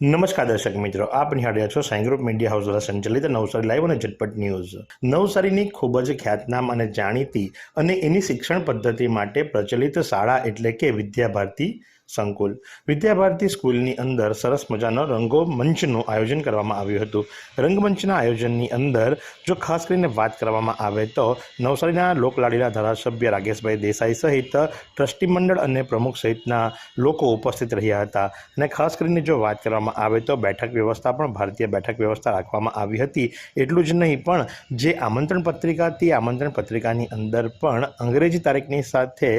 નમસ્કાર દર્શક મિત્રો, આપ નિહાળ્યા છો સાઈ ગ્રુપ મીડિયા હાઉસ દ્વારા સંચાલિત નવસારી લાઈવ અને ઝટપટ ન્યૂઝ. નવસારીની ખૂબ જ ખ્યાતનામ અને જાણીતી અને એની શિક્ષણ પદ્ધતિ માટે પ્રચલિત શાળા એટલે કે વિદ્યાભારતી સંકુલ. વિદ્યાભારતી સ્કૂલની અંદર સરસ મજાનો રંગો મંચનું આયોજન કરવામાં આવ્યું હતું. રંગમંચના આયોજનની અંદર જો ખાસ કરીને વાત કરવામાં આવે તો નવસારીના લોકલાડીના ધારાસભ્ય રાકેશભાઈ દેસાઈ સહિત ટ્રસ્ટી મંડળ અને પ્રમુખ સહિતના લોકો ઉપસ્થિત રહ્યા હતા. અને ખાસ કરીને જો વાત કરવામાં આવે તો બેઠક વ્યવસ્થા પણ ભારતીય બેઠક વ્યવસ્થા રાખવામાં આવી હતી. એટલું જ નહીં પણ જે આમંત્રણ પત્રિકા હતી આમંત્રણ પત્રિકાની અંદર પણ અંગ્રેજી તારીખની સાથે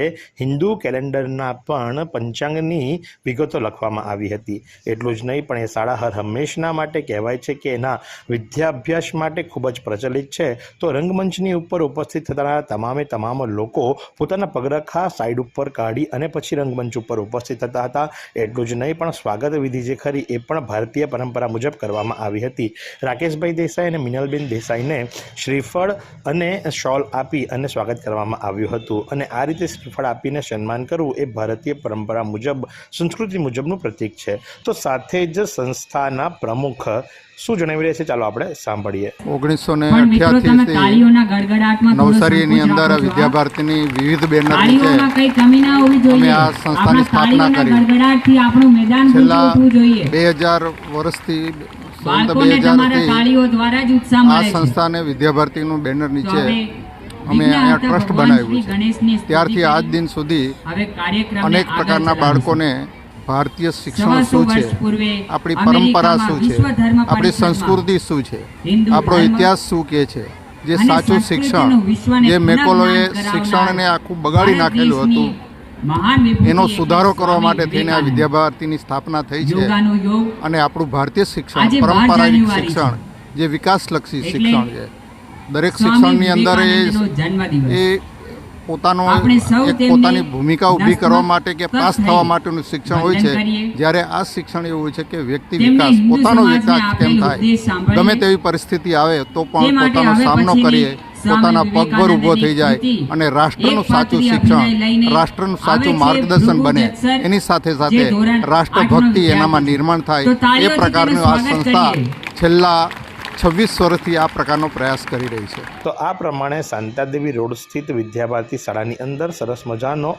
હિન્દુ કેલેન્ડરના પણ પંચાંગની વિગતો લખવામાં આવી હતી. એટલું જ નહીં, પણ એ શાળા હર હંમેશના માટે કહેવાય છે કે એના વિદ્યાભ્યાસ માટે ખૂબ જ પ્રચલિત છે. તો રંગમંચની ઉપર ઉપસ્થિત થતા તમામે તમામ લોકો પોતાના પગરખા સાઈડ ઉપર કાઢી અને પછી રંગમંચ ઉપર ઉપસ્થિત થતા હતા. એટલું જ નહીં, પણ સ્વાગત વિધિ જે ખરી એ પણ ભારતીય પરંપરા મુજબ કરવામાં આવી હતી. રાકેશભાઈ દેસાઈ અને મિનલબેન દેસાઈને શ્રીફળ અને શોલ આપી અને સ્વાગત કરવામાં આવ્યું હતું. અને આ રીતે શ્રીફળ આપીને સન્માન કરવું એ ભારતીય પરંપરા મુજબ સંસ્કૃતિ મુજબનું પ્રતીક છે. તો સાથે જ સંસ્થાના પ્રમુખ શું જણાવી રહ્યા છે? ચાલો આપણે સાંભળીએ. ઓગણીસો ને અઠ્યાસી નવસારીની અંદર વિદ્યા ભારતીની વિવિધ બેનર છે નીચે અમે આ સંસ્થાની સ્થાપના કરી. છેલ્લા બે હજાર વર્ષથી બે બાળકોને હજારથી તાળીઓ દ્વારા જ ઉત્સાહ આ સંસ્થાને વિદ્યા સંસ્થાને વિદ્યાભારતીનું બેનર નીચે અમે અહીંયા ટ્રસ્ટ બનાવ્યું છે. ત્યારથી આજ દિન સુધી અનેક પ્રકારના બાળકોને ભારતીય શિક્ષણ શું છે? આપણી પરંપરા શું છે? આપણી સંસ્કૃતિ શું છે? આપણો ઇતિહાસ શું કહે છે? જે સાચું શિક્ષણ જે મેકોલોએ શિક્ષણને આખું બગાડી નાખેલું હતું. એનો સુધારો કરવા માટે થઈને આ વિદ્યા વિદ્યાભારતીની સ્થાપના થઈ છે. અને આપણું ભારતીય શિક્ષણ પરંપરાગત શિક્ષણ જે વિકાસલક્ષી શિક્ષણ છે. દરેક શિક્ષણની અંદર એ એ પોતાનો એક પોતાની ભૂમિકા ઊભી કરવા માટે કે પાસ થવા માટેનું શિક્ષણ હોય છે જ્યારે આ શિક્ષણ એવું હોય છે કે વ્યક્તિ વિકાસ પોતાનો વિકાસ કેમ થાય? ગમે તેવી પરિસ્થિતિ આવે તો પણ પોતાનો સામનો કરીએ. પોતાના પગભર ઊભો થઈ જાય અને રાષ્ટ્રનું સાચું શિક્ષણ રાષ્ટ્રનું સાચું માર્ગદર્શન બને. એની સાથે સાથે રાષ્ટ્રભક્તિ એનામાં નિર્માણ થાય. એ પ્રકારનું આ સંસ્થા છેલ્લા છવ્વીસ વર્ષથી આ પ્રકારનો પ્રયાસ કરી રહી છે. તો આ પ્રમાણે શાંતાદેવી રોડ સ્થિત વિદ્યાભારતી શાળાની અંદર સરસ મજાનો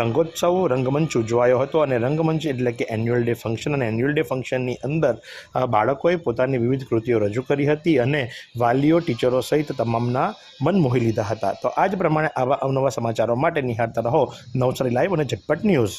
રંગોત્સવ, રંગમંચ ઉજવાયો હતો અને રંગમંચ એટલે કે એન્યુઅલ ડે ફંક્શન અને એન્યુઅલ ડે ફંક્શનની અંદર બાળકોએ પોતાની વિવિધ કૃતિઓ રજૂ કરી હતી અને વાલીઓ, ટીચરો સહિત તમામના મન મોહી લીધા હતા. તો આ જ પ્રમાણે આવા અવનવા સમાચારો માટે નિહાળતા રહો નવસારી લાઈવ અને ઝટપટ ન્યૂઝ.